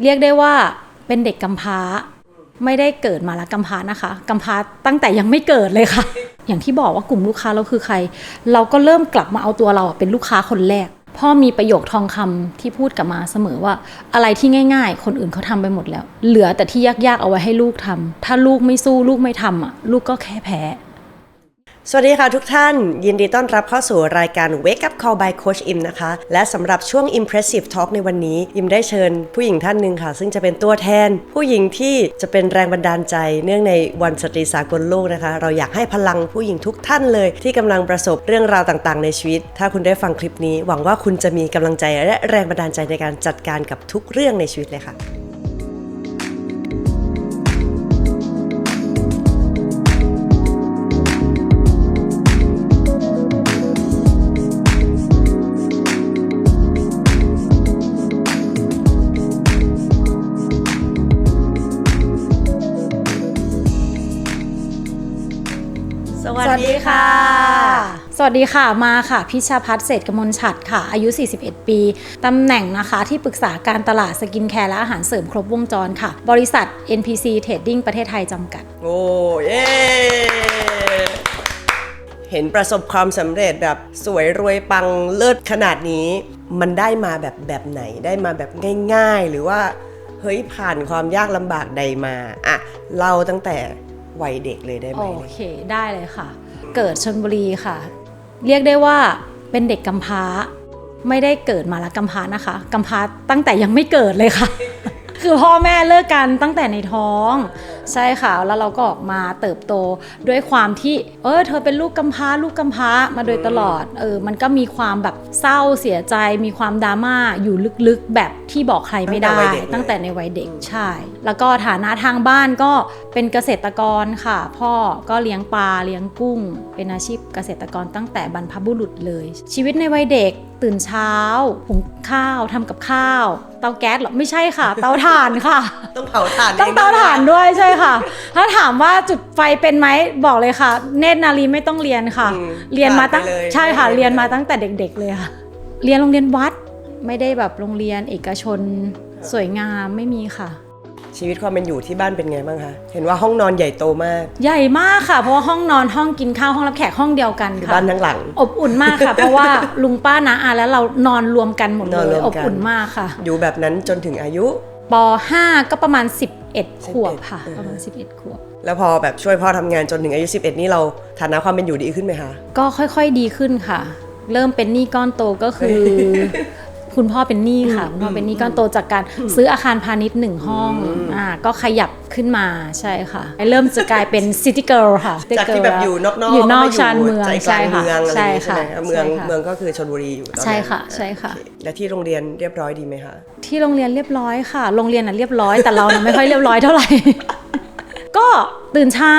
เรียกได้ว่าเป็นเด็กกำพร้า ไม่ได้เกิดมาแล้วกำพร้านะคะกำพร้าตั้งแต่ยังไม่เกิดเลยค่ะ อย่างที่บอกว่ากลุ่มลูกค้าเราคือใคร เราก็เริ่มกลับมาเอาตัวเราเป็นลูกค้าคนแรก พ่อมีประโยคทองคำที่พูดกลับมาเสมอว่า อะไรที่ง่าย ๆ คนอื่นเขาทำไปหมดแล้ว เหลือแต่ที่ยากๆเอาไว้ให้ลูกทำถ้าลูกไม่สู้ลูกไม่ทำอะลูกก็แค่แพ้ สวัสดีค่ะทุกท่าน ยินดีต้อนรับเข้าสู่รายการ Wake Up Call by Coach Im นะคะ และสำหรับช่วง Impressive Talk ในวันนี้ อิมได้เชิญผู้หญิงท่านหนึ่งค่ะ ซึ่งจะเป็นตัวแทน ผู้หญิงที่จะเป็นแรงบันดาลใจ เนื่องในวันสตรีสากลโลกนะคะ เราอยากให้พลังผู้หญิงทุกท่านเลย ที่กำลังประสบเรื่องราวต่างๆ ในชีวิต ถ้าคุณได้ฟังคลิปนี้ หวังว่าคุณจะมีกำลังใจและแรงบันดาลใจในการจัดการกับทุกเรื่องในชีวิตเลยค่ะ วัสดีค่ะมาค่ะ พิชาพัฒน์เศรษฐกมลฉัดค่ะ อายุ 41 ปีตำแหน่งนะคะที่ปรึกษาการตลาดสกินแคร์และอาหารเสริมครบวงจรค่ะ บริษัท NPC Trading ประเทศไทยจำกัด โอ้เย้เห็นประสบความสำเร็จแบบสวยรวยปังเลิศขนาดนี้ มันได้มาแบบแบบไหนได้มาแบบง่าย ๆ หรือว่าเฮ้ยผ่านความยากลำบากใดมาอะเล่าตั้งแต่วัยเด็กเลยได้ไหมโอเคได้เลยค่ะ เกิดชนบุรีค่ะ เรียกได้ว่าเป็นเด็กกำพร้า ไม่ได้เกิดมาแล้วกำพร้านะคะกำพร้าตั้งแต่ยังไม่เกิดเลยค่ะ คือพ่อแม่เลิกกันตั้งแต่ในท้องใช่ค่ะ แล้วเราก็ออกมาเติบโตด้วยความที่ เออเธอเป็นลูกกำพร้าลูกกำพร้ามาโดยตลอด เออ มันก็มีความแบบเศร้าเสียใจ มีความดราม่าอยู่ลึกๆ แบบที่บอกใครไม่ได้ ตั้งแต่ในวัยเด็กใช่ แล้วก็ฐานะทางบ้านก็เป็นเกษตรกรค่ะ พ่อก็เลี้ยงปลาเลี้ยงกุ้ง เป็นอาชีพเกษตรกรตั้งแต่บรรพบุรุษเลย ชีวิตในวัยเด็กตื่นเช้าหุงข้าวทำกับข้าว เตาแก๊สเหรอไม่ใช่ค่ะ เตาถ่านค่ะ ต้องเผาถ่านต้องงเตาถ่านด้วยใช่ค่ะ ถ้าถามว่าจุดไฟเป็นไหมบอกเลยค่ะ เนตรนารีไม่ต้องเรียนค่ะ อืมเรียนมาตั้งผ่ไปเลย ใช่ค่ะไม่เรียนมาตั้งแต่เด็ก ๆ เลยค่ะ เรียนโรงเรียนวัดไม่ได้แบบโรงเรียนเอกชน สวยงามไม่มีค่ะ ชีวิตความเป็นอยู่ที่บ้านเป็นไงบ้างคะ เห็นว่าห้องนอนใหญ่โตมาก ใหญ่มากค่ะ เพราะว่าห้องนอนห้องกินข้าวห้องรับแขกห้องเดียวกันคือค่ะ บ้านทั้งหลัง อบอุ่นมากค่ะ เพราะว่าลุงป้านาอาแล้วเรานอนรวมกันหมดนเลอนรยวมกัน อบอุ่นมากค่ะอยู่แบบนั้นจนถึงอายุ ป .5 ก็ประมาณ 11 ขวบค่ะเออประมาณ11 ขวบ แล้วพอแบบช่วยพ่อทำงานจนถึงอายุ 11 นี่เราฐานะความเป็นอยู่ดีขึ้นไหมคะ ก็ค่อยๆดีขึ้นค่ะ เริ่มเป็นหนี้ก้อนโตก็คือ คุณพ่อเป็นหนี้ค่ะคุณพ่อเป็นหนี้ก้อนโตจากการซื้ออาคารพาณิชย์หนึ่งห้องอ่าก็ขยับขึ้นมาใช่ค่ะ เริ่มจะกลายเป็นซิตี้เกิร์ลค่ะ City จากที่แบบอยู่นอกๆอยู่นอกมาชานเมืองใจกลาใช่งค่ะเมืองอะไรอย่างงี้ใช่ค่ะไหมคะเมืองใช่ค่ะเมืองก็คือชลบุรีอยู่ตอนนั้นใช่ค่ะใช่ค่ะโอเและที่โรงเรียนเรียบร้อยดีไหมคะที่โรงเรียนเรียบร้อยค่ะ โรงเรียนน่ะเรียบร้อยแต่เราน่ะไม่ค่อยเรียบร้อยเท่าไหร่ก็ตื่นเช้า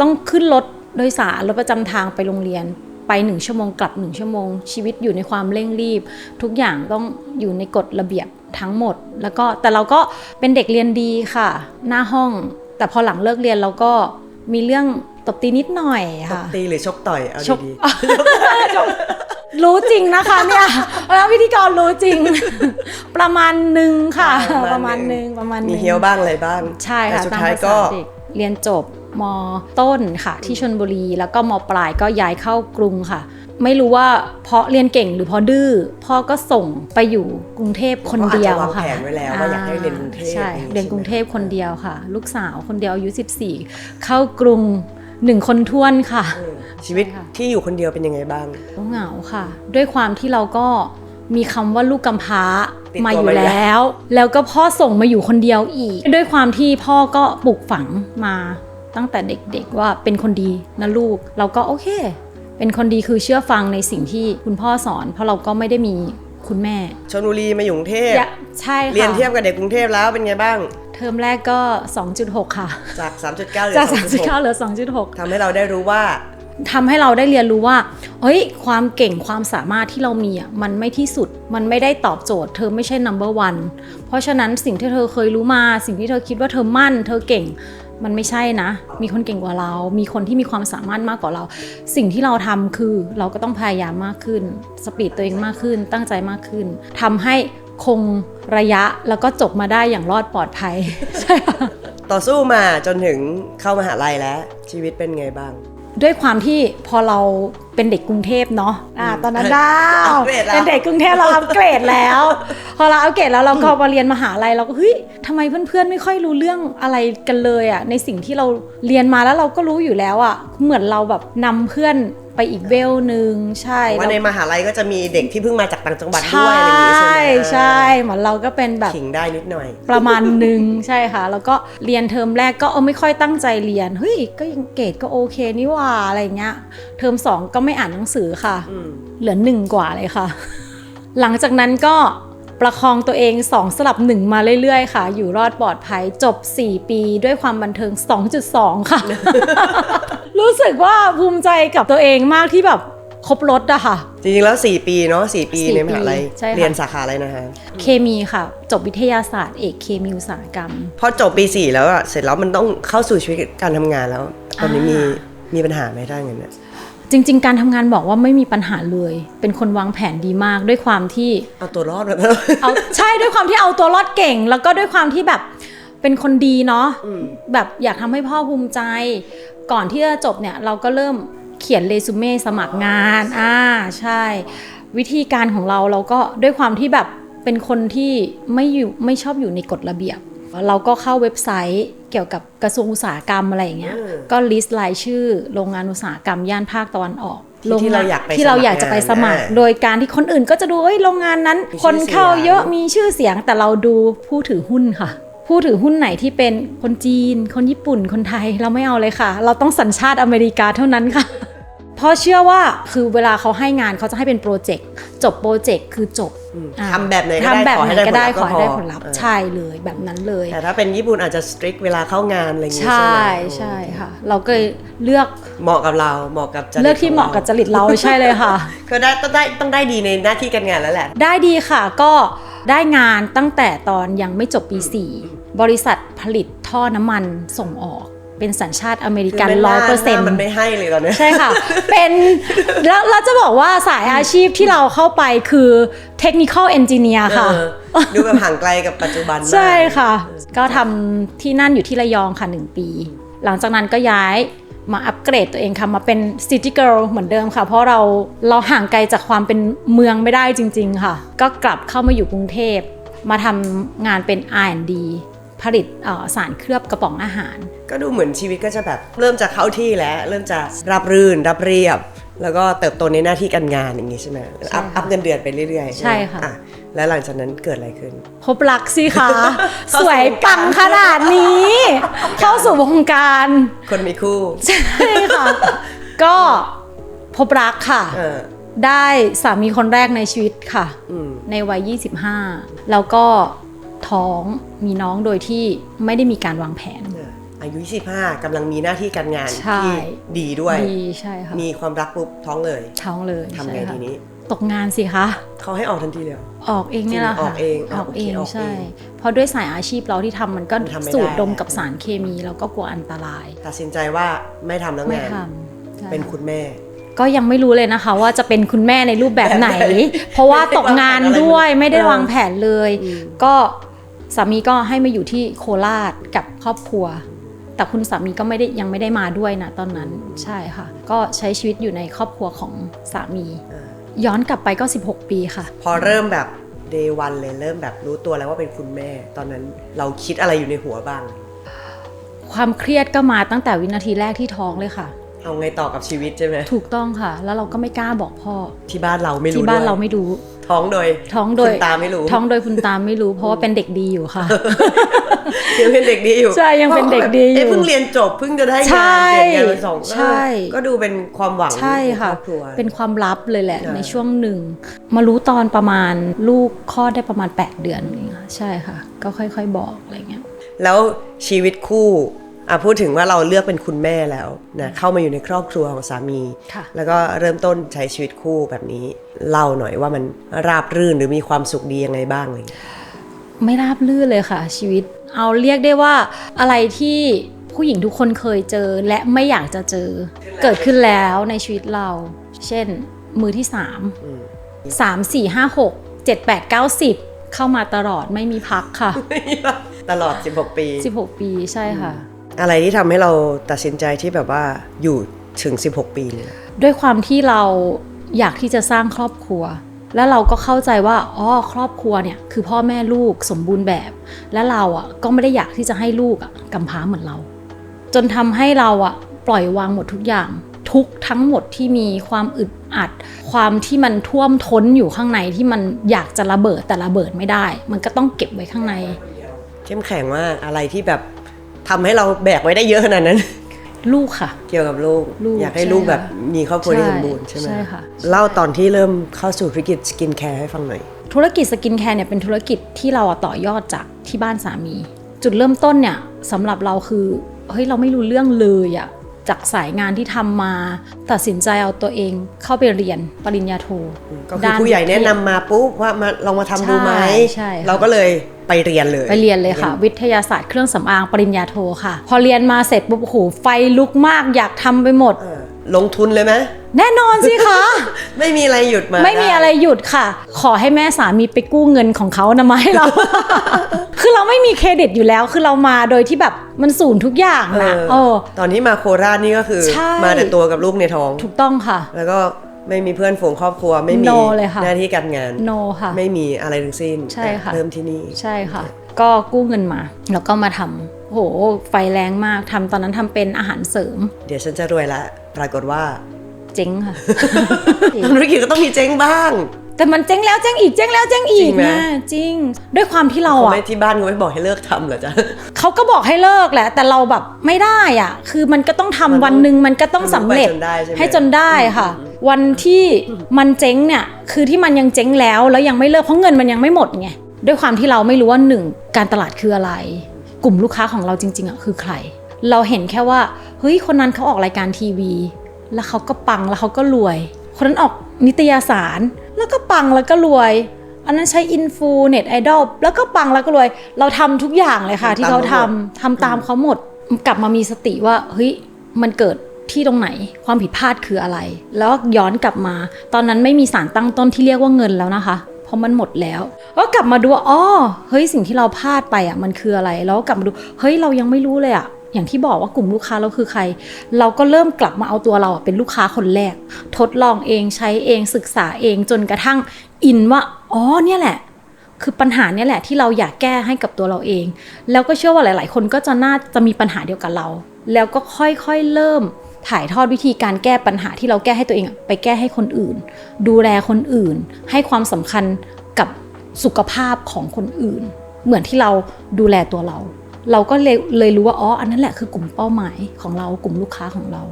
ต้องขึ้นรถโดยสารรถประจำทางไปโรงเรียน ไปหนึ่งชั่วโมงกลับหนึ่งชั่วโมง ชีวิตอยู่ในความเร่งรีบ ทุกอย่างต้องอยู่ในกฎระเบียบทั้งหมด แล้วก็แต่เราก็เป็นเด็กเรียนดีค่ะ หน้าห้อง แต่พอหลังเลิกเรียนเราก็มีเรื่องตบตีนิดหน่อยตบค่ะตีหรือชกต่อย เอาชกดีรู้จริงนะคะเนี่ยแล้วพิธีกรรู้จริง ประมาณหนึ่งค่ะๆประมาณหนึ่งประมาณหมีนึ่งเฮี้ยวบ้างอะไรบ้าง ใช่แต่ค่ะสุดตามท้ายภาก็ษาเด็กเรียนจบ มต้นค่ะ ที่ชนบุรี แล้วก็มปลายก็ย้ายเข้ากรุงค่ะ ไม่รู้ว่าเพราะเรียนเก่งหรือเพราะดื้อพ่อก็ส่งไปอยู่กรุงเทพคนเดียวเขาอาจจะวางค่ะแผนไว้แล้วว่าอยากให้เรียนกรุงเทพใช่อย่างนี้เรียนใช่ไหมกรุงเทพคนเดียวค่ะ ลูกสาวคนเดียวอายุ14 เข้ากรุงหนึ่งคนท้วนค่ะ ชีวิตค่ะที่อยู่คนเดียวเป็นยังไงบ้างก็เหงาค่ะ ด้วยความที่เราก็มีคำว่าลูกกำพร้าติดตัวมาอยู่มาอยู่แล้วแล้ว แล้วก็พ่อส่งมาอยู่คนเดียวอีก ด้วยความที่พ่อก็ปลูกฝังมา ตั้งแต่เด็กๆว่าเป็นคนดีนะลูก เราก็โอเค เป็นคนดีคือเชื่อฟังในสิ่งที่คุณพ่อสอน เพราะเราก็ไม่ได้มีคุณแม่ชลบุรีมาอยู่กรุงเทพอย่าใช่ค่ะเรียนเทียบกับเด็กกรุงเทพแล้วเป็นไงบ้าง เทอมแรกก็ 2.6 ค่ะ จาก 3.9เหลือจาก2.6 3.9เหลือ2.6ทำให้เราได้รู้ว่าทำให้เราได้เรียนรู้ว่า เฮ้ย ความเก่งความสามารถที่เรามีอะ มันไม่ที่สุด มันไม่ได้ตอบโจทย์ เธอไม่ใช่ number one เพราะฉะนั้นสิ่งที่เธอเคยรู้มา สิ่งที่เธอคิดว่าเธอมั่น เธอเก่ง มันไม่ใช่นะ มีคนเก่งกว่าเรา มีคนที่มีความสามารถมากกว่าเรา สิ่งที่เราทำคือเราก็ต้องพยายามมากขึ้น สปีดตัวเองมากขึ้น ตั้งใจมากขึ้นทำให้คงระยะแล้วก็จบมาได้อย่างรอดปลอดภัย ใช่ค่ะ ต่อสู้มาจนถึงเข้ามหาลัยแล้ว ชีวิตเป็นไงบ้าง ด้วยความที่พอเรา เป็นเด็กกรุงเทพเนาะอ่าตอนนั้นดาอัวปเกรดแล้วเป็นเด็กกรุงเทพเราอัปเกรดแล้ว พอเราอัปเกรดแล้วเราก็มาเรียนมหาลัยเราก็เฮ้ยทำไมเพื่อนๆไม่ค่อยรู้เรื่องอะไรกันเลยอะในสิ่งที่เราเรียนมาแล้วเราก็รู้อยู่แล้วอะเหมือนเราแบบนำเพื่อนไปอีกเวลหนึ่งใช่ว่าในแล้วมหาลัยก็จะมีเด็กที่เพิ่งมาจากต่างจังหวัดใชด้วยอะไรอย่างงี้ใช่่ไหมใช่เหมือนเราก็เป็นแบบขิงได้นิดหน่อย ประมาณหนึ่งใช่ค่ะ แล้วก็เรียนเทอมแรกก็เออไม่ค่อยตั้งใจเรียนเฮ้ยก็ยังเกรดก็โอเคนี่หว่าอะไรเงี้ยเทอมสองก็ไม่อ่านหนังสือค่ะอืมเหลือหนึ่งกว่าเลยค่ะ หลังจากนั้นก็ประคองตัวเองสองสลับหนึ่งมาเรื่อยๆ ค่ะ อยู่รอดปลอดภัยจบ 4 ปีด้วยความบันเทิง 2.2 ค่ะ รู้สึกว่าภูมิใจกับตัวเองมากที่แบบครบรถอะค่ะ จริงๆแล้ว 4 ปีเนาะ4ปีสี่ในมหาลัยปีใช่ค่ะ เรียนสาขาอะไรนะฮะเคมีค่ะ จบวิทยาศาสตร์เอกเคมีอุตสาหกรรม พอจบปี 4 แล้วอะเสร็จแล้วมันต้องเข้าสู่ชีวิตการทำงานแล้ว ตอนนี้มีอ่ามีปัญหาไหมถ้าอย่างนั้นเนี่ย จริง ๆ การทำงานบอกว่าไม่มีปัญหาเลย เป็นคนวางแผนดีมากด้วยความที่เอาตัวรอดมาแล้วเอาใช่ด้วยความที่เอาตัวรอดเก่ง แล้วก็ด้วยความที่แบบเป็นคนดีเนาะอืมแบบอยากทำให้พ่อภูมิใจ ก่อนที่จะจบเนี่ยเราก็เริ่มเขียนเรซูเม่สมัครงานอ่าใช่ วิธีการของเราเราก็ด้วยความที่แบบเป็นคนที่ไม่อยู่ไม่ชอบอยู่ในกฎระเบียบ เราก็เข้าเว็บไซต์เกี่ยวกับกระทรวงอุตสาหกรรมอะไรอย่างเงี้ยอืมก็ลิสต์รายชื่อโรงงานอุตสาหกรรมย่านภาคตะวันออกที่โรงงนที่เราอยากไปที่เราอยากจะไปสมัครสมัครงานโดยการที่คนอื่นก็จะดูเอ้ยโรงงานนั้นมีชื่อคนเข้าเยอะเสียงมีชื่อเสียงแต่เราดูผู้ถือหุ้นค่ะ ผู้ถือหุ้นไหนที่เป็นคนจีน คนญี่ปุ่นคนไทยเราไม่เอาเลยค่ะ เราต้องสัญชาติอเมริกาเท่านั้นค่ะเพราะเชื่อว่าคือเวลาเขาให้งานเขาจะให้เป็นโปรเจกต์จบโปรเจกต์คือจบอืมอ่า ทำแบบไหนก็ได้ทำแบบขอไหนให้ได้ก็ได้ผลลัพธ์ขอให้ได้ก็พอผลลัพธ์เออใช่เลยแบบนั้นเลย แต่ถ้าเป็นญี่ปุ่นอาจจะสตริกเวลาเข้างานอะไรอย่างงี้ใช่ใช่ไหมใช่ค่ะ เราก็เลยเลือกเหมาะกับเราเหมาะกับจริตเลือกที่เหมาะกับจริตเราใช่เลยค่ะก็ได้ต้องได้ต้องได้ดีในหน้าที่การงานแล้วแหละ ได้ดีค่ะก็ได้งานตั้งแต่ตอนยังไม่จบปี 4 บริษัทผลิตท่อน้ำมันส่งออก เป็นสัญชาติอเมริกันคือร้อยหาเปอร์เซ็นต์มันไม่ให้เลยตอนเนี้ยใช่ค่ะ เป็นแล้วเราจะบอกว่าสายอาชีพที่เราเข้าไปคือเทคนิคอลเอนจิเนียร์ค่ะเออดูแบบห่างไกลกับปัจจุบันมากใช่ค่ะ ก็ทำที่นั่นอยู่ที่ระยองค่ะหนึ่งปี หลังจากนั้นก็ย้ายมาอัปเกรดตัวเองค่ะมาเป็น City Girl เหมือนเดิมค่ะ เพราะเราเราห่างไกลจากความเป็นเมืองไม่ได้จริง ๆ ค่ะ ก็กลับเข้ามาอยู่กรุงเทพมาทำงานเป็น R&D ผลิตเอ่อสารเคลือบกระป๋องอาหาร ก็ดูเหมือนชีวิตก็จะแบบเริ่มจะเข้าที่แล้ว เริ่มจะรับรื่นรับเรียบ แล้วก็เติบโตในหน้าที่การงานอย่างนี้ใช่ไหมอัพค่ะอัพเงินเดือนไปเรื่อยๆ ใช่ค่ะอ่แล้วหลังจากนั้นเกิดอะไรขึ้น พบรักสิคะเข้าสู่สวยปังขนาดนี้ เข้าสู่วงการ คนมีคู่ ใช่ค่ะ ก็พบรักค่ะเออได้สามีคนแรกในชีวิตค่ะอืมในวัย 25 แล้วก็ ท้องมีน้องโดยที่ไม่ได้มีการวางแผนเอออายุ25กำลังมีหน้าที่การงานใช่ ที่ดีด้วยดีใช่ค่ะมีความรักปุ๊บท้องเลยท้องเลยทำไงใช่ค่ะทีนี้ตกงานสิคะ เขาให้ออกทันทีเลยเหรอ ออกเองเนี่ยแหละค่ะออกเองออกเองโอเคออกเองใช่ เพราะด้วยสายอาชีพเราที่ทำมันก็มันทำไม่ได้ สูดดมกับสารเคมีเราก็กลัวอันตราย ตัดสินใจว่าไม่ทำแล้วไม่งานทำใช่เป็นคุณแม่ ก็ยังไม่รู้เลยนะคะ ว่าจะเป็นคุณแม่ในรูปแบบไหน เพราะว่าตกงานด้วยไม่ได้วางแผนเลยอืมก็ สามีก็ให้มาอยู่ที่โคราชกับครอบครัว แต่คุณสามีก็ไม่ได้ยังไม่ได้มาด้วยนะตอนนั้นใช่ค่ะ ก็ใช้ชีวิตอยู่ในครอบครัวของสามีอ่าย้อนกลับไปก็ 16 ปีค่ะ พอเริ่มแบบ day one เลยเริ่มแบบรู้ตัวแล้วว่าเป็นคุณแม่ ตอนนั้นเราคิดอะไรอยู่ในหัวบ้าง ความเครียดก็มาตั้งแต่วินาทีแรกที่ท้องเลยค่ะ เอาไงต่อกับชีวิตใช่ไหมถูกต้องค่ะ แล้วเราก็ไม่กล้าบอกพ่อที่บ้านเราไม่รู้ที่บ้านด้วยเราไม่รู้ ท้องโดยท้องโดยคุณตาไม่รู้ ท้องโดยคุณตาไม่รู้ เพราะว่าเป็นเด็กดีอยู่ค่ะยังเป็นเด็กดีอยู่ใช่ยังเป็นเด็กดีอยู่เอ๊ะเพิ่งเรียนจบเพิ่งจะได้ใช่งานเรียนงานมาสองใช่เออก็ดูเป็นความหวังใช่ค่ะนรอบครัวเป็นความลับเลยแหละใช่ในช่วงหนึ่ง มารู้ตอนประมาณลูกคลอดได้ประมาณ 8 เดือนเองค่ะใช่ค่ะ ก็ค่อยๆบอกอะไรเงี้ยแล้วชีวิตคู่ อะพูดถึงว่าเราเลือกเป็นคุณแม่แล้วนะเข้ามาอยู่ในครอบครัวของสามีค่ะแล้วก็เริ่มต้นใช้ชีวิตคู่แบบนี้เล่าหน่อยว่ามันราบรื่นหรือมีความสุขดียังไงบ้างอะไรอย่างเลยไม่ราบลื่นเลยค่ะ ชีวิต เอาเรียกได้ว่าอะไรที่ผู้หญิงทุกคนเคยเจอและไม่อยากจะเจอ เกิดขึ้นแล้วในชีวิตเรา เช่น มือที่3อืม3 4 5 6 7 8 9 10เข้ามาตลอดไม่มีพักค่ะ ตลอด 16 ปี 16 ปีใช่ค่ะ อะไรที่ทำให้เราตัดสินใจที่แบบว่าอยู่ถึง 16 ปีเลยด้วยความที่เราอยากที่จะสร้างครอบครัว แล้วเราก็เข้าใจว่าอ๋อครอบครัวเนี่ยคือพ่อแม่ลูกสมบูรณ์แบบ และเราอะก็ไม่ได้อยากที่จะให้ลูกอะกำพร้าเหมือนเรา จนทำให้เราอะปล่อยวางหมดทุกอย่างทุกทั้งหมดที่มีความอึดอัด ความที่มันท่วมท้นอยู่ข้างในที่มันอยากจะระเบิดแต่ระเบิดไม่ได้ มันก็ต้องเก็บไว้ข้างใน เข้มแข็งมากอะไรที่แบบ ทำให้เราแบกไว้ได้เยอะขนาดนั้น ลูกค่ะ เกี่ยวกับลูกลูกอยากให้ใช่ลูกแบบค่ะมีครอบครัวที่ใช่สมบูรณ์ใช่ไหมใช่ค่ะเล่าตอนที่เริ่มเข้าสู่ธุรกิจสกินแคร์ให้ฟังหน่อย ธุรกิจสกินแคร์เนี่ยเป็นธุรกิจที่เราอะต่อยอดจากที่บ้านสามี จุดเริ่มต้นเนี่ยสำหรับเราคือเฮ้ยเราไม่รู้เรื่องเลยอะจากสายงานที่ทำมา ตัดสินใจเอาตัวเองเข้าไปเรียนปริญญาโทก็คือด้าผู้ใหญ่แนะนำมาปุ๊บว่ามาลองมาทำดูไหมใช่ใช่ค่ะเราก็เลย ไปเรียนเลย ไปเรียนเลยค่ะ วิทยาศาสตร์เครื่องสำอางปริญญาโทค่ะ พอเรียนมาเสร็จปุ๊บโอ้โหไฟลุกมากอยากทำไปหมดเออลงทุนเลยไหมแน่นอนสิคะ ไม่มีอะไรหยุดมา ไม่มีด้อะไรหยุดค่ะ ขอให้แม่สามีไปกู้เงินของเขานะมาให้เรา คือเราไม่มีเครดิตอยู่แล้ว คือเรามาโดยที่แบบมันศูนย์ทุกอย่างเอนะอโอ้ตอนที่มาโคราชนี่ก็คือใช่มาแต่ตัวกับลูกในท้อง ถูกต้องค่ะ แล้วก็ ไม่มีเพื่อนฝูงครอบครัว ไม่มี No เลยค่ะหน้าที่การงานโนค่ะ ไม่มีอะไรทั้งสิ้นใช่ค่ะเริ่มที่นี่ใช่ค่ะ ก็กู้เงินมา แล้วก็มาทำโหไฟแรงมากทำตอนนั้นทำเป็นอาหารเสริม เดี๋ยวฉันจะรวยละ ปรากฏว่า เจ๊งค่ะธุรกิจก็ต้องมีเจ๊งบ้างแต่มันเจ๊งแล้วเจ๊งอีกเจ๊งแล้วเจ๊งอีจริกงไหมนะจริง ด้วยความที่เราเขาอะไม่ที่บ้านเขาไม่บอกให้เลิกทำเหรอจ๊ะเขาก็บอกให้เลิกแหละ แต่เราแบบไม่ได้อะ คือมันก็ต้องทำมันต้องวันหนึ่งมันก็ต้องสำเร็จมันต้องไปจนได้ใช่ไหมให้จนได้ค่ะ วันที่มันเจ๊งเนี่ยคือที่มันยังเจ๊งแล้วแล้วยังไม่เลิกเพราะเงินมันยังไม่หมดไงด้วยความที่เราไม่รู้ว่าหนึ่งการตลาดคืออะไร กลุ่มลูกค้าของเราจริงๆอะคือใคร เราเห็นแค่ว่าเฮ้ยคนนั้นเขาออกรายการทีวี แล้วเขาก็ปังแล้วเขาก็รวย คนนั้นออกนิตยสารแล้วก็ปังแล้วก็รวย อันนั้นใช้อินฟูเน็ตไอดอลแล้วก็ปังแล้วก็รวย เราทำทุกอย่างเลยค่ะทำที่เขาตามทำทำตามเขาหมดกลับมามีสติว่าเฮ้ยมันเกิด ที่ตรงไหนความผิดพลาดคืออะไร แล้วย้อนกลับมา ตอนนั้นไม่มีสารตั้งต้นที่เรียกว่าเงินแล้วนะคะเพราะมันหมดแล้วก็กลับมาดูอ๋อเฮ้ยสิ่งที่เราพลาดไปอะมันคืออะไร แล้วกลับมาดูเฮ้ยเรายังไม่รู้เลยอะอย่างที่บอกว่ากลุ่มลูกค้าเราคือใคร เราก็เริ่มกลับมาเอาตัวเราเป็นลูกค้าคนแรก ทดลองเองใช้เองศึกษาเองจนกระทั่งอินว่าอ๋อเนี่ยแหละ คือปัญหาเนี่ยแหละที่เราอยากแก้ให้กับตัวเราเอง แล้วก็เชื่อว่าหลาย ๆ คนก็จะน่าจะมีปัญหาเดียวกับเรา แล้วก็ค่อยๆเริ่ม ถ่ายทอดวิธีการแก้ปัญหาที่เราแก้ให้ตัวเองอะไปแก้ให้คนอื่น ดูแลคนอื่น ให้ความสำคัญกับสุขภาพของคนอื่น เหมือนที่เราดูแลตัวเรา เราก็เลยเลยรู้ว่าอ๋ออันนั้นแหละคือกลุ่มเป้าหมายของเรากลุ่มลูกค้าของเรา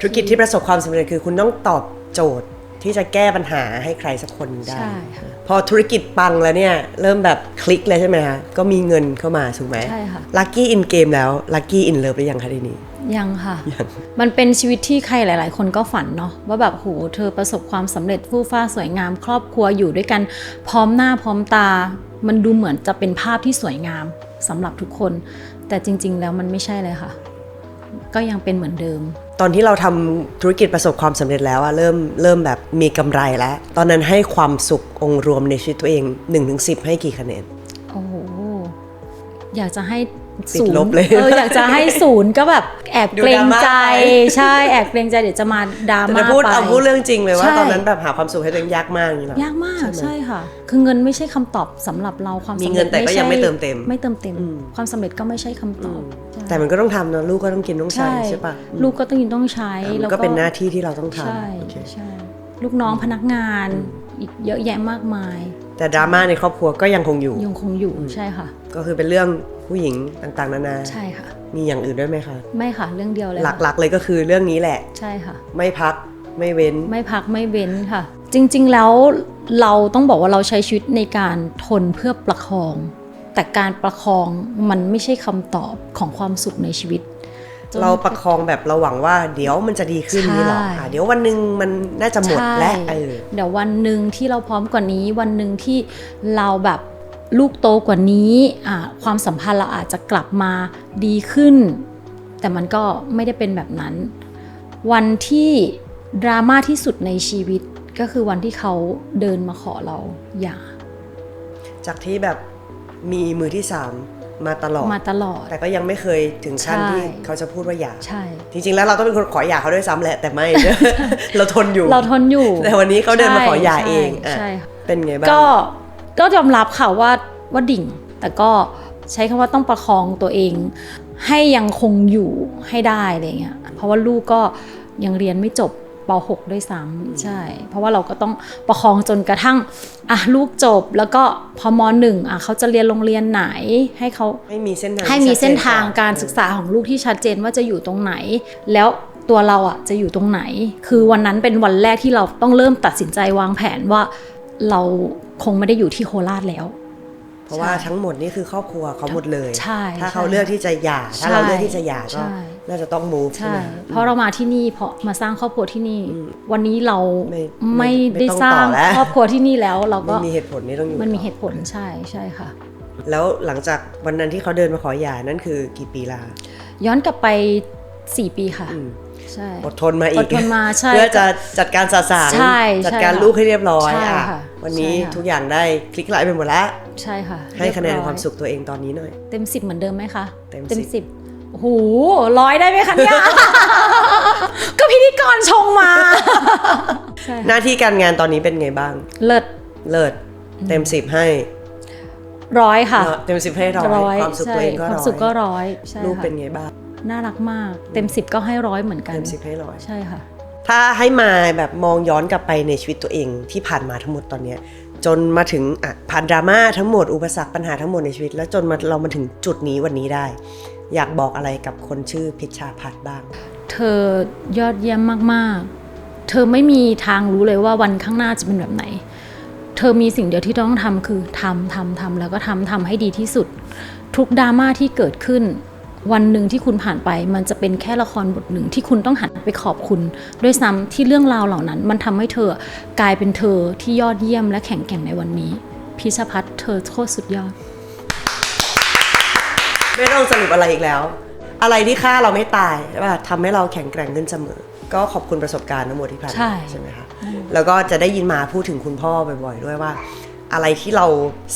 ธุรกิจที่ประสบความสำเร็จคือคุณต้องตอบโจทย์ที่จะแก้ปัญหาให้ใครสักคนหนึ่งได้ใช่ค่ะพอธุรกิจปังแล้วเนี่ย เริ่มแบบคลิกเลยใช่ไหมคะก็มีเงินเข้ามาถูกไหมใช่ค่ะลัคกี้อินเกมแล้วลัคกี้อินเลิฟหรือยังคะทีนี้ ยังค่ะยังมันเป็นชีวิตที่ใครหลาย ๆ คนก็ฝันเนาะว่าแบบโหเธอประสบความสำเร็จฟู่ฟ้าสวยงาม ครอบครัวอยู่ด้วยกันพร้อมหน้าพร้อมตา มันดูเหมือนจะเป็นภาพที่สวยงามสำหรับทุกคน แต่จริง ๆ แล้วมันไม่ใช่เลยค่ะ ก็ยังเป็นเหมือนเดิม ตอนที่เราทำธุรกิจประสบความสำเร็จแล้วอะเริ่มเริ่มแบบมีกำไรแล้ว ตอนนั้นให้ความสุของค์รวมในชีวิตตัวเอง1นถึงสิให้กี่คะแนนโอ้โหอยากจะให้ติด ศูนลบย์เลยเอออยากจะให้ศูนย์ก็แบบแอบดูเกรดรางม่าใจไปใช่แอบเกรงใจเดี๋ยวจะมาดราแต่ม่าจะพูดไปเอาพูดเรื่องจริงเลยว่าใช่ตอนนั้นแบบหาความสุขให้ตัวเองยากมากนี่หรอยากมากใช่ไหมใช่ค่ะ คือเงินไม่ใช่คำตอบสำหรับเราความมีสำเงิเร็จนแต่ก็ยังไม่เติมเต็ม ไม่เติมเต็มอืมความสำเร็จก็ไม่ใช่คำตอบใช่แต่มันก็ต้องทำนะลูกก็ต้องกินต้องใช้ใช่ปะลูกก็ต้องยินต้องใช้อืมแล้วก็เป็นหน้าที่ที่เราต้องทใช่ำโอเคใช่ลูกน้องพนักงานอีกเยอะแยะมากมาย แต่ดราม่าในครอบครัวก็ยังคงอยู่ยังคงอยู่ใช่ค่ะ ก็คือเป็นเรื่องผู้หญิงต่างๆ นานาใช่ค่ะ มีอย่างอื่นด้วยไหมคะไม่ค่ะเรื่องเดียวเลยหค่ะลักๆเลยก็คือเรื่องนี้แหละ ใช่ค่ะ ไม่พักไม่เว้น ไม่พักไม่เว้นค่ะ จริง ๆแล้วเราต้องบอกว่าเราใช้ชีวิตในการทนเพื่อประคอง แต่การประคองมันไม่ใช่คำตอบของความสุขในชีวิตจนเราประคองแบบเราหวังว่าเดี๋ยวมันจะดีขึ้นใช่นี่หรออะเดี๋ยววันหนึ่งมันน่าจะหมดใช่และเออเดี๋ยววันหนึ่งที่เราพร้อมกว่านี้วันหนึ่งที่เราแบบ ลูกโตกว่านี้อะความสัมพันธ์เราอาจจะกลับมาดีขึ้น แต่มันก็ไม่ได้เป็นแบบนั้น วันที่ดราม่าที่สุดในชีวิตก็คือวันที่เขาเดินมาขอเราหย่า จากที่แบบมีมือที่สามมาตลอดมาตลอด แต่ก็ยังไม่เคยถึงขั้นใช่ที่เขาจะพูดว่าหย่าใช่ จริง ๆ แล้วเราต้องเป็นคนขอหย่าเขาด้วยซ้ำแหละแต่ไม่ เราทนอยู่ เราทนอยู่ แต่วันนี้เขาเดินมาขอหย่าเองใช่อะใช่ค่ะเป็นไงบ้างก็ ก็ยอมรับค่ะว่าว่าดิ่ง แต่ก็ใช้คำว่าต้องประคองตัวเอง ให้ยังคงอยู่ให้ได้อะไรเงี้ยเพราะว่าลูกก็ยังเรียนไม่จบป .6 ด้วยซ้ำใช่ เพราะว่าเราก็ต้องประคองจนกระทั่งอะลูกจบแล้วก็พอมหนึ่งอะเขาจะเรียนโรงเรียนไหนให้เขาให้มีเส้นทางให้มีเส้นทางชัดจนการศึกษาของลูกที่ชัดเจนว่าจะอยู่ตรงไหน แล้วตัวเราอะจะอยู่ตรงไหน คือวันนั้นเป็นวันแรกที่เราต้องเริ่มตัดสินใจวางแผนว่าเรา คงไม่ได้อยู่ที่โคราชแล้ว เพราะว่าใช่ทั้งหมดนี่คือครอบครัวเขาหมดเลยใช่ถ้าใช่เขาเลือกที่จะหย่าถ้าเราเลือกที่จะหย่าก็ใช่น่าจะต้อง move ใช่ใช่ไหมเพราะเรามาที่นี่เพราะมาสร้างครอบครัวที่นี่ วันนี้เราไม่ไม่ไม่ไม่ได้ต้องสร้างต่อแล้วครอบครัวที่นี่แล้ว เรามัก็นมีเหตุผลที่ต้องอยู่มันมีต่อเหตุผลใช่ใช่ค่ะ แล้วหลังจากวันนั้นที่เขาเดินมาขอหย่านั่นคือกี่ปีละย้อนกลับไป4ปีค่ะอืม ใช่อดทนมาอีกอดทนมาใช่เพื่อจะจัดการสาสารใช่ใช่จัดการค่ะลูกให้เรียบร้อยใช่อะค่ะวันนี้ใช่ค่ะทุกอย่างได้คลิกไลน์ไปหมดแล้วใช่ค่ะ ให้คะแนนเรียบร้อยความสุขตัวเองตอนนี้หน่อย เต็มสิบเหมือนเดิมไหมคะเต็มเต็มสิบสิบโอ้โหร้อยได้ไหมคะเนี่ยก็พิธีกรชงมาใช่หน้าที่การงานตอนนี้เป็นไงบ้าง เลิศเลิศเต็มสิบให้ร้อยค่ะเนอะเต็มสิบให้ร้อยความสุขใช่ตัวเองก็ความร้อสุขก็ยร้อยใช่ลูกค่ะเป็นไงบ้าง น่ารักมาก เต็มสิบก็ให้ร้อยเหมือนกัน เต็มสิบให้ร้อยใช่ค่ะ ถ้าให้มาแบบมองย้อนกลับไปในชีวิตตัวเองที่ผ่านมาทั้งหมดตอนเนี้ยจนมาถึงอะผ่านดราม่าทั้งหมดอุปสรรคปัญหาทั้งหมดในชีวิต แล้วจนมาเรามาถึงจุดนี้วันนี้ได้ อยากบอกอะไรกับคนชื่อพิชชาพัฒน์บ้าง เธอยอดเยี่ยมมากๆ เธอไม่มีทางรู้เลยว่าวันข้างหน้าจะเป็นแบบไหน เธอมีสิ่งเดียวที่ต้องทำคือทำทำทำแล้วก็ทำทำให้ดีที่สุด ทุกดราม่าที่เกิดขึ้น วันหนึ่งที่คุณผ่านไป มันจะเป็นแค่ละครบทหนึ่งที่คุณต้องหันไปขอบคุณ ด้วยซ้ำที่เรื่องราวเหล่านั้น มันทำให้เธอกลายเป็นเธอที่ยอดเยี่ยมและแข็งแกร่งในวันนี้ พิชพัฒน์เธอโคตรสุดยอด ไม่ต้องสรุปอะไรอีกแล้ว อะไรที่ฆ่าเราไม่ตายใช่ป่ะทำให้เราแข็งแกร่งขึ้นเสมอ ก็ขอบคุณประสบการณ์ทั้งหมดที่ผ่านใช่มาใช่ไหมคะแล้วก็จะได้ยินมาพูดถึงคุณพ่อบ่อยๆด้วยว่า อะไรที่เรา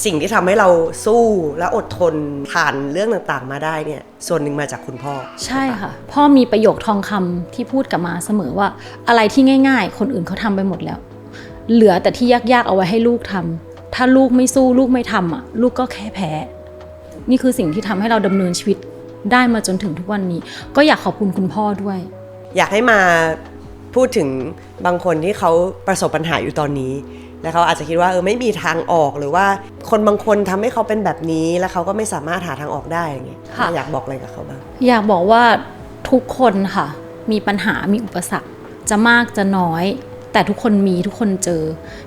สิ่งที่ทำให้เราสู้และอดทนผ่านเรื่องต่างๆ มาได้เนี่ยส่วนหนึ่งมาจากคุณพ่อ ใช่ค่ะ พ่อมีประโยคทองคำที่พูดกลับมาเสมอว่า อะไรที่ง่าย ๆ คนอื่นเขาทำไปหมดแล้ว เหลือแต่ที่ยากๆเอาไว้ให้ลูกทำถ้าลูกไม่สู้ลูกไม่ทำอะ ลูกก็แค่แพ้ นี่คือสิ่งที่ทำให้เราดำเนินชีวิตได้มาจนถึงทุกวันนี้ ก็อยากขอบคุณคุณพ่อด้วย อยากให้มาพูดถึงบางคนที่เขาประสบปัญหาอยู่ตอนนี้ แล้วเขาอาจจะคิดว่าเออไม่มีทางออกหรือว่าคนบางคนทำให้เขาเป็นแบบนี้แล้วเขาก็ไม่สามารถหาทางออกได้อย่างเงี้ยค่ะอยากบอกอะไรกับเขาบ้างอยากบอกว่าทุกคนค่ะ มีปัญหามีอุปสรรค จะมากจะน้อย แต่ทุกคนมีทุกคนเจอ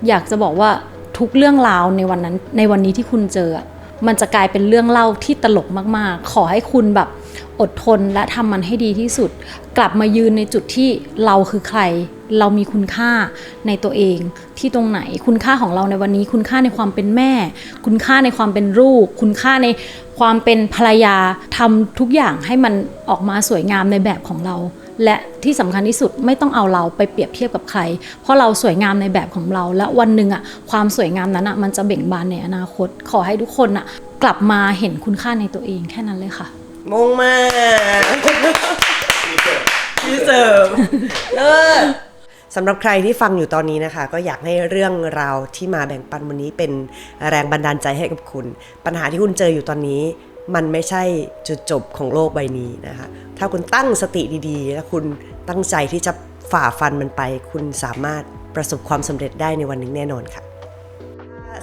อยากจะบอกว่าทุกเรื่องราวในวันนั้นในวันนี้ที่คุณเจออะมันจะกลายเป็นเรื่องเล่าที่ตลกมากๆ ขอให้คุณแบบ อดทนและทำมันให้ดีที่สุด กลับมายืนในจุดที่เราคือใคร เรามีคุณค่าในตัวเอง ที่ตรงไหนคุณค่าของเราในวันนี้ คุณค่าในความเป็นแม่ คุณค่าในความเป็นลูก คุณค่าในความเป็นภรรยาทำทุกอย่างให้มันออกมาสวยงามในแบบของเรา และที่สำคัญที่สุดไม่ต้องเอาเราไปเปรียบเทียบกับใคร เพราะเราสวยงามในแบบของเรา และวันหนึ่งอะความสวยงามนั้นอะมันจะเบ่งบานในอนาคต ขอให้ทุกคนอะกลับมาเห็นคุณค่าในตัวเองแค่นั้นเลยค่ะ มงมากพี่เสริมเลิศสำหรับใครที่ฟังอยู่ตอนนี้นะคะ ก็อยากให้เรื่องราวที่มาแบ่งปันวันนี้เป็นแรงบันดาลใจให้กับคุณ ปัญหาที่คุณเจออยู่ตอนนี้ มันไม่ใช่จุดจบของโลกใบนี้นะคะ ถ้าคุณตั้งสติดีๆ และคุณตั้งใจที่จะฝ่าฟันมันไป คุณสามารถประสบความสำเร็จได้ในวันหนึ่งแน่นอนค่ะ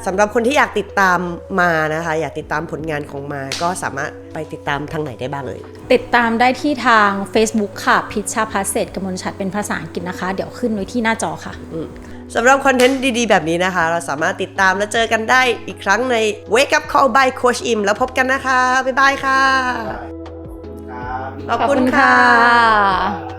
สำหรับคนที่อยากติดตามมานะคะ อยากติดตามผลงานของมา ก็สามารถไปติดตามทางไหนได้บ้างเลย ติดตามได้ที่ทาง Facebook ค่ะพิชชาพัสเศษกมลชัดเป็นภาษาอังกฤษนะคะ เดี๋ยวขึ้นไว้ที่หน้าจอค่ะสำหรับคอนเทนต์ดีๆ แบบนี้นะคะ เราสามารถติดตามและเจอกันได้อีกครั้งใน Wake Up Call by Coach Im แล้วพบกันนะคะ บ๊ายบายค่ะ ขอบคุณค่ะขอบคุณค่ะ